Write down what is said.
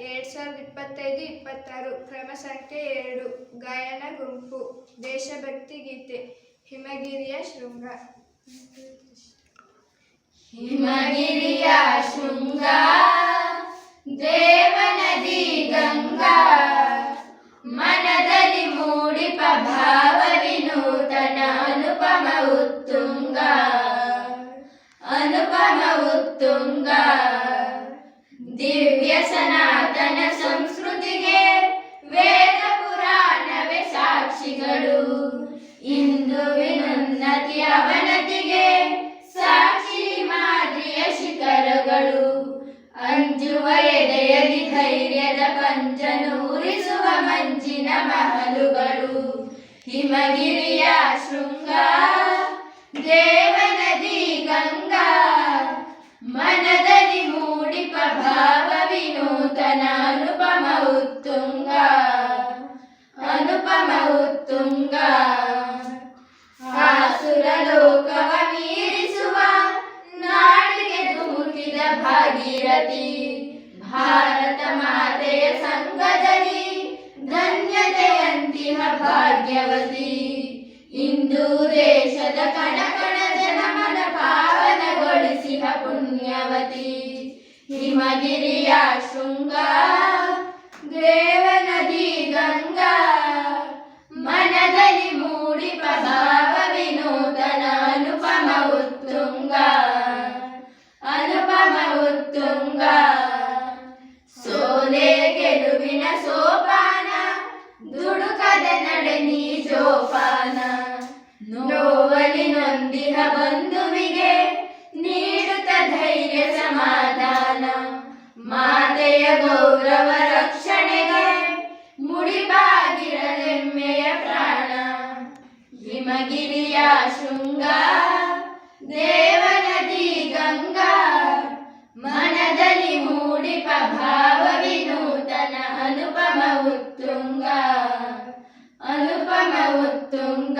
ಎರಡು ಸಾವಿರದ ಇಪ್ಪತ್ತೈದು, ಇಪ್ಪತ್ತಾರು, ಕ್ರಮ ಸಂಖ್ಯೆ ಎರಡು, ಗಾಯನ, ಗುಂಪು, ದೇಶಭಕ್ತಿ ಗೀತೆ, ಹಿಮಗಿರಿಯ ಶೃಂಗ. ಹಿಮಗಿರಿಯ ಶೃಂಗ. ದಿವ್ಯ ಸನಾತನ ಸಂಸ್ಕೃತಿಗೆ ವೇದ ಪುರಾಣವೇ ಸಾಕ್ಷಿಗಳು. ಇಂದು ವಿನುನ್ನತಿ ಅವನತಿಗೆ ಸಾಕ್ಷಿ ಮಾದರಿಯ ಶಿಖರಗಳು. ಅಂಜುವ ಎದೆಯಲ್ಲಿ ಧೈರ್ಯದ ಪಂಚನೂರಿಸುವ ಮಂಜಿನ ಮಹಲುಗಳು. ಹಿಮಗಿರಿಯ ಶೃಂಗ ವಿನೂತನ ಅನುಪಮ ಉತ್ತುಂಗ ಅನುಪಮ ಉತ್ತುಂಗ ಆಸುರ ಲೋಕವ ಮೀರಿಸುವ ನಾಡಿಗೆ ಧುಮುಕಿದ ಭಾಗೀರಥಿ. ಭಾರತ ಮಾತೆಯ ಸಂಘದಲ್ಲಿ ಧನ್ಯತೆಯಂತಿಹ ಭಾಗ್ಯವತಿ. ಇಂದು ದೇಶದ ಕಣ ಕಣ ಜನಮನ ಪಾವನಗೊಳಿಸಿಹ ಪುಣ್ಯವತಿ. ಹಿಮಗಿರಿಯ ಶೃಂಗ ದೇವನದಿ ಗಂಗಾ ಮನದಲ್ಲಿ ಮೂಡಿಪ ಭಾವ ವಿನೂತನ ಅನುಪಮ ಉತ್ತುಂಗ ಅನುಪಮ ಉತ್ತುಂಗ ಮಾತೆಯ ಗೌರವ ರಕ್ಷಣೆಗೆ ಮುಡಿಪಾಗಿರಲೆಮ್ಮೆಯ ಪ್ರಾಣ ಹಿಮಗಿರಿಯ ಶೃಂಗ ದೇವನದಿ ಗಂಗಾ ಮನದಲ್ಲಿ ಮೂಡಿಪ ಭಾವ ವಿನೂತನ ಅನುಪಮ ಉತ್ತುಂಗ ಅನುಪಮ ಉತ್ತುಂಗ